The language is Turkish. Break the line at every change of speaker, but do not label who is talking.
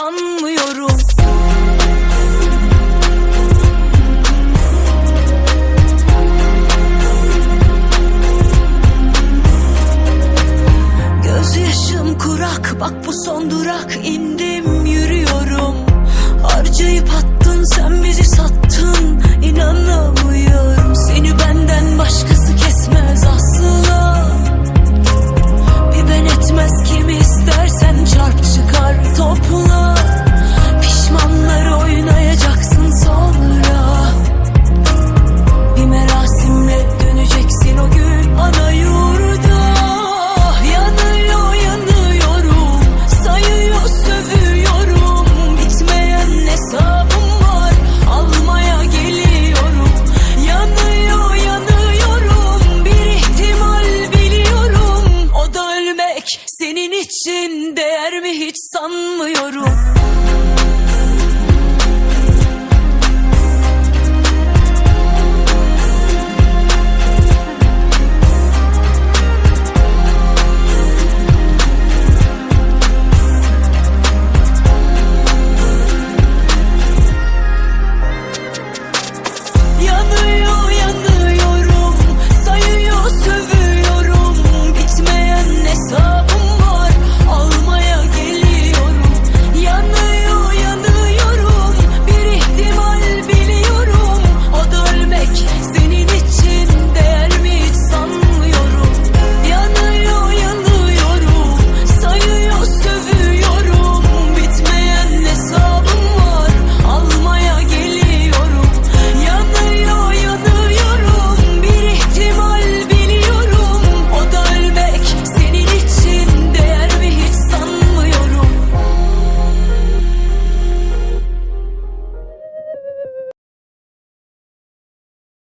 sanmıyorum. Gözyaşım kurak bak bu son durak. İndim yürüyorum. Harcayıp attın sen bizi sattın. İnanmıyorum truth